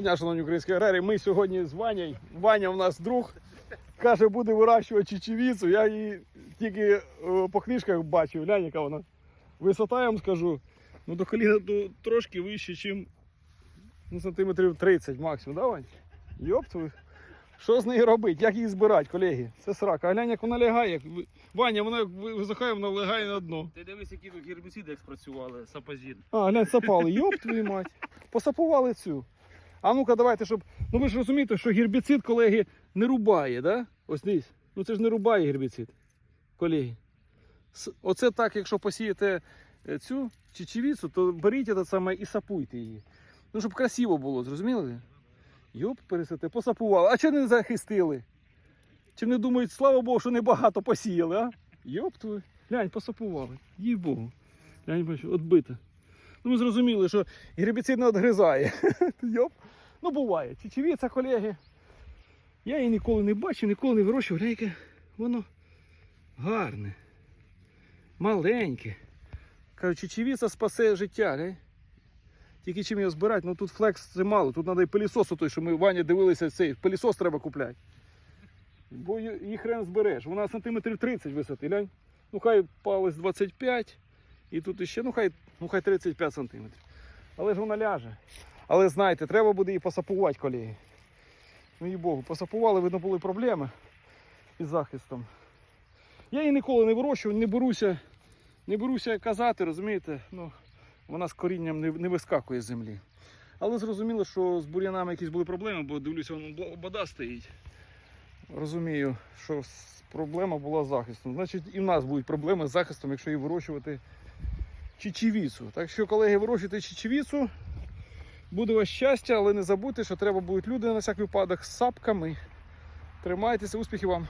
Дня, шановні українські аграрії, ми сьогодні з Ванею. Ваня у нас друг. Каже, буде вирощувати чечевіцу. Я її тільки е, по книжках бачив. Глянь, яка вона. Висота, я вам скажу. Ну до коліна то трошки вище, ніж ну, сантиметрів 30 максимум, да, Вань? Йоп твою. Що з нею робити? Як її збирати, колеги? Це срака. А глянь, як вона лягає. Ваня, вона як ви- висохає, вона лягає на дно. Ти дивись, які тут гербіциди як спрацювали, сапазін. А, глянь, сапали. Йоп твою мать. Посапували цю. А ну-ка, давайте, щоб. Ну ви ж розумієте, що гербіцид, колеги, не рубає, да? Ось дивись. Ну це ж не рубає гербіцид, колеги. Оце так, якщо посієте е, цю чечевіцу, то беріть це саме і сапуйте її. Ну, щоб красиво було, зрозуміли? Йоп, пересете, посапували. А чого не захистили? Чи не думають, слава Богу, що небагато посіяли, а? Йоп твою. Глянь, посапували. Їй Богу. Глянь, бачу, отбита. Ну, ми зрозуміли, що гербіцид не відгризає. Йоп. Ну, буває. Чечевіця, колеги. Я її ніколи не бачив, ніколи не вирощував. Глянь, яке воно гарне. Маленьке. Кажуть, чечевіця спасе життя. Глянь. Тільки чим його збирати, ну тут флекс мало. Тут треба і пилісос, той, що ми Ваня дивилися, цей пилісос треба купляти. Бо їх хрен збереш. Вона сантиметрів 30 висоти, глянь. Ну хай палець 25. І тут іще, ну хай, ну хай 35 сантиметрів. Але ж вона ляже. Але знаєте, треба буде її посапувати, колеги. Ну їй Богу, посапували, видно, були проблеми із захистом. Я її ніколи не вирощував, не беруся, не беруся казати, розумієте? Ну, вона з корінням не, не вискакує з землі. Але зрозуміло, що з бур'янами якісь були проблеми, бо дивлюся, воно вода стоїть. Розумію, що проблема була з захистом. Значить, і в нас будуть проблеми з захистом, якщо її вирощувати чечевіцу. Так що, колеги, вирощуйте чечевіцу. Буде вас щастя, але не забудьте, що треба будуть люди на всяк випадок з сапками. Тримайтеся, успіхів вам!